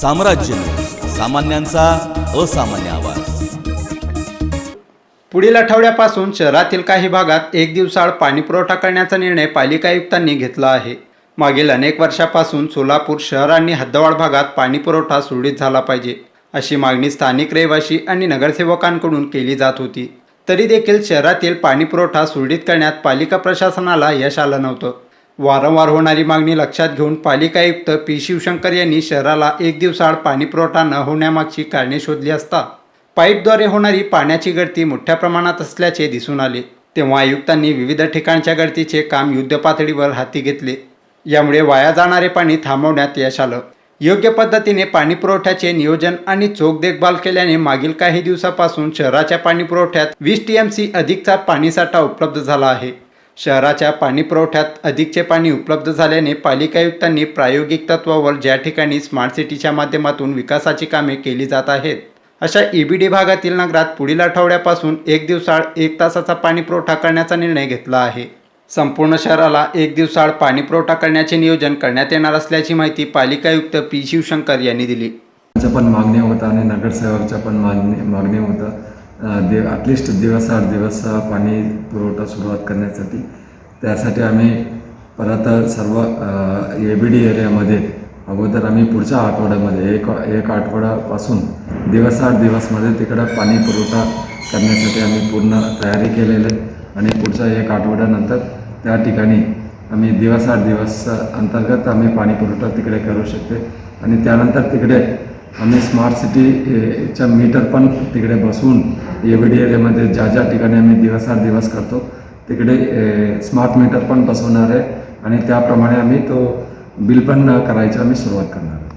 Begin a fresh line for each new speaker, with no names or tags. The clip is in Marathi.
साम्राज्य सामान्यांचा असामान्य आवाज.
पुढील आठवड्यापासून शहरातील काही भागात एक दिवसाआड पाणीपुरवठा करण्याचा निर्णय पालिका आयुक्तांनी घेतला आहे. मागील अनेक वर्षापासून सोलापूर शहर आणि हद्दवाड भागात पाणीपुरवठा सुरळीत झाला पाहिजे अशी मागणी स्थानिक रहिवासी आणि नगरसेवकांकडून केली जात होती. तरी देखील शहरातील पाणीपुरवठा सुरळीत करण्यात पालिका प्रशासनाला यश आलं नव्हतं. वारंवार होणारी मागणी लक्षात घेऊन पालिका आयुक्त पी शिवशंकर यांनी शहराला एक दिवसाआड पाणीपुरवठा न होण्यामागची कारणे शोधली असता. पाईपद्वारे होणारी पाण्याची गळती मोठ्या प्रमाणात असल्याचे दिसून आले. तेव्हा आयुक्तांनी विविध ठिकाणच्या गळतीचे काम युद्धपातळीवर हाती घेतले. यामुळे वाया जाणारे पाणी थांबवण्यात यश आलं. योग्य पद्धतीने पाणी पुरवठ्याचे नियोजन आणि चोख देखभाल केल्याने मागील काही दिवसापासून शहराच्या पाणी पुरवठ्यात वीस टी एम सी अधिकचा पाणीसाठा उपलब्ध झाला आहे. शहराच्या पाणी पुरवठ्यात अधिकचे पाणी उपलब्ध झाल्याने पालिका आयुक्तांनी प्रायोगिक तत्वावर ज्या ठिकाणी स्मार्ट सिटीच्या माध्यमातून विकासाची कामे केली जात आहेत अशा ईबीडी भागातील नगरात पुढील आठवड्यापासून एक दिवसाळ एक तासाचा पाणीपुरवठा करण्याचा निर्णय घेतला आहे. संपूर्ण शहराला एक दिवसाआड पाणीपुरवठा करण्याचे नियोजन करण्यात येणार असल्याची माहिती पालिका आयुक्त पी शिवशंकर यांनी दिली.
पण मागण्या होत्या आणि नगरसेवकच्या पण मागणी मागण्या होत्या अं, ॲटलिस्ट दिवस आठ दिवस पाणी पुरवठा सुरुवात करण्यासाठी. त्यासाठी आम्ही परत सर्व ए बी डी एरियामध्ये अगोदर आम्ही पुढच्या आठवड्यामध्ये एक एक आठवड्यापासून दिवस आठ दिवसमध्ये तिकडं पाणी पुरवठा करण्यासाठी आम्ही पूर्ण तयारी केलेली आहे. आणि पुढच्या एक आठवड्यानंतर त्या ठिकाणी आम्ही दिवस आठ दिवस अंतर्गत आम्ही पाणी पुरवठा तिकडे करू शकते. आणि त्यानंतर तिकडे आम्ही स्मार्ट सिटीच्या मीटर पण तिकडे बसवून ए डी एरियामध्ये म्हणजे ज्या ज्या ठिकाणी आम्ही दिवस दिवस करतो तिकडे स्मार्ट मीटर पण बसवणार आहे. आणि त्याप्रमाणे आम्ही तो बिल पण करायची आम्ही सुरुवात करणार आहे.